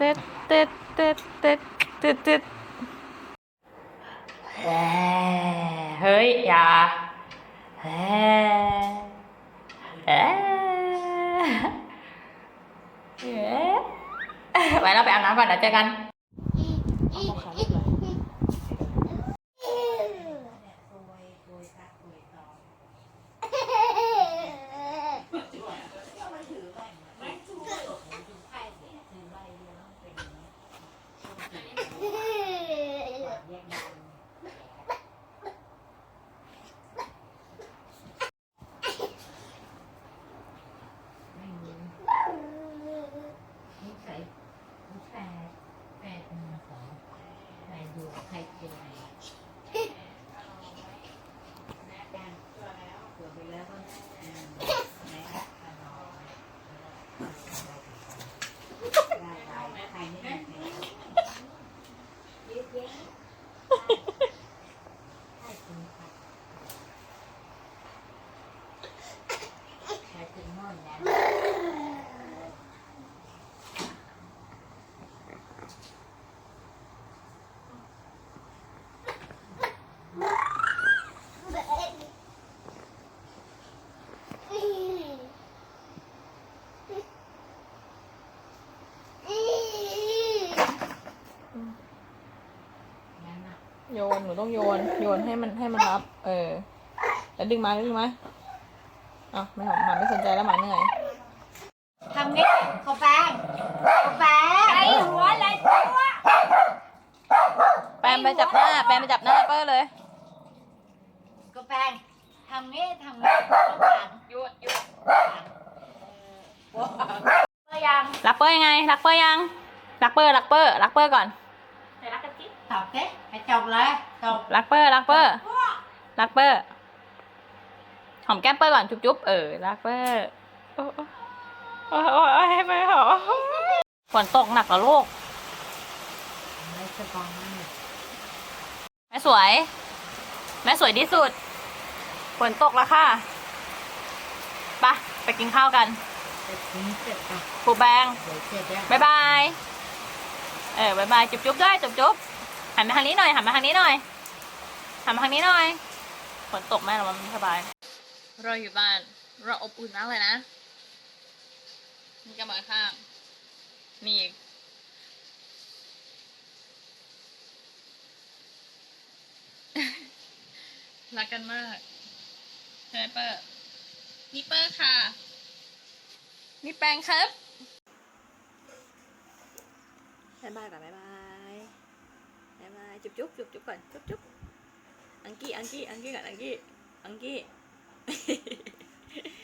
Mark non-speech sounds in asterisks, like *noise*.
ตึ๊ดตึ๊ดตึ๊ดตึ๊ดตึ๊ดตึ๊ดเฮ้ยอย่าเฮ้เอ๊ะเอ๊ะไปแล้วไปอาบน้ำก่อนเดี๋ยวเจอกัน ใส่แปดแปดหนึ่งสองใครดูใครเป็นไงตัว ไปแล้วก็อืมแม่ขนได้ได้ใครไม่ได้เยอะแยะใครกินผักใครกินนอนแล้ว โยน หนูต้องโยน โยนให้มันให้มันรับ เออ แล้วดึงมาดึงมาเอ้าไม่หอมหมาไม่สนใจแล้วหมาเหนื่อยทำงี้ข้าวแป้งข้าวแป้งไอหัวอะไรตัวแปมไปจับหน้า แปมไปจับหน้าเปอร์เลยข้าวแป้งทำงี้ทำงี้ข้าวแป้งหยุดหยุดเออยังรักเปอร์ยังไงรักเปอร์ยังรักเปอร์รักเปอร์รักเปอร์ก่อนรักกันจิ๊บ ตอบสิให้จบเลยจบรักเปอร์รักเปอร์รักเปอร์หอมแก้มเปอร์ก่อนจุ๊บจุ๊บเออรักเปอร์โอ้โอ้โอ้โอ้ให้ไปหอมฝนตกหนักเหรอลูกไม่สบายแม่สวย แม่สวยที่สุดฝนตกแล้วค่ะไปะไปกินข้าวกันเสร็จนี้เสร็จป่ะครูแบงเดี๋ยวเสร็จแล้วบายบาย เออบายบาย จุ๊บจุ๊บด้วย จุ๊บจุ๊บ หันมาทางนี้หน่อยหันมาทางนี้หน่อยหันมาทางนี้หน่อยฝนตกแม่เราไม่สบาย เราอยู่บ้าน เราอบอุ่นมากเลยนะมีกระหมอยข้างมีอีกรักกันมากใช่ไหมเปอร์นี่เปอร์ค่ะ นี่แปงครับบายบายก่อนบายบาย Ah, cup cup cup cup kan? Cup cup. Angki angki angki kan angki angki *laughs*